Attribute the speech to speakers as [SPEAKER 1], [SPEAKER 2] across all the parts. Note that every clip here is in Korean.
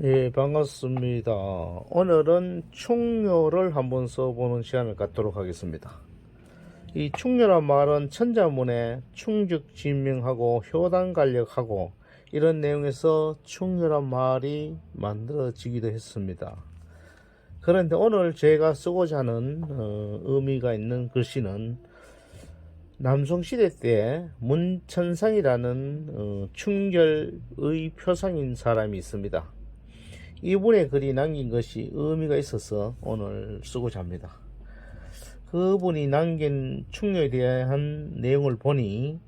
[SPEAKER 1] 예, 반갑습니다. 오늘은 충료를 한번 써보는 시간을 갖도록 하겠습니다. 이 충료란 말은 천자문에 충직 진명하고 효단 간력하고 이런 내용에서 충료란 말이 만들어지기도 했습니다. 그런데 오늘 제가 쓰고자 하는 어, 의미가 있는 글씨는 남송시대 때 문천상이라는 어, 충결의 표상인 사람이 있습니다. 이분의 글이 남긴 것이 의미가 있어서 오늘 쓰고자 합니다. 그분이 남긴 충녀에 대한 내용을 보니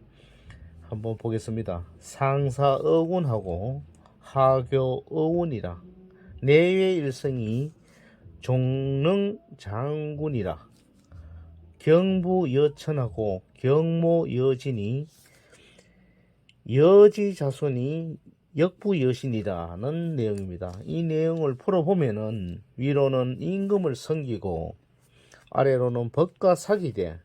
[SPEAKER 1] 한번 보겠습니다. 상사 어군하고 하교 어운이라 내외 일성이 종릉 장군이라 경부 여천하고 경모 여진이 여지 자손이 역부 여신이라는 내용입니다. 이 내용을 풀어보면은 위로는 임금을 섬기고 아래로는 법과 사기되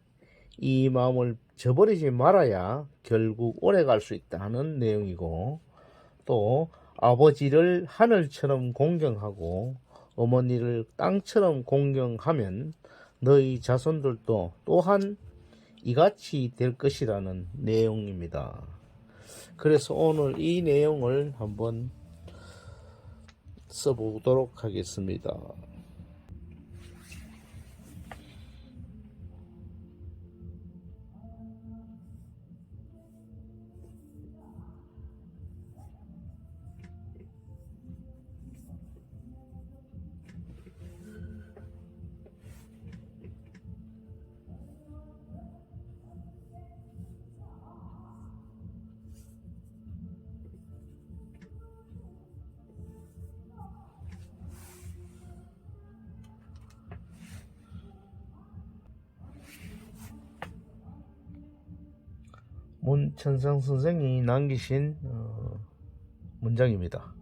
[SPEAKER 1] 이 마음을 저버리지 말아야 결국 오래 갈 수 있다는 내용이고 또 아버지를 하늘처럼 공경하고 어머니를 땅처럼 공경하면 너희 자손들도 또한 이같이 될 것이라는 내용입니다. 그래서 오늘 이 내용을 한번 써보도록 하겠습니다. 문천상 선생이 남기신 어, 문장입니다.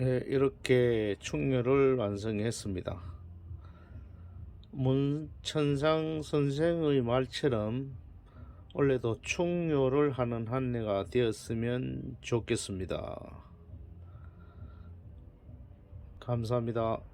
[SPEAKER 1] 예, 이렇게 충렬을 완성했습니다. 문천상 선생의 말처럼 올해도 충렬을 하는 한 해가 되었으면 좋겠습니다. 감사합니다.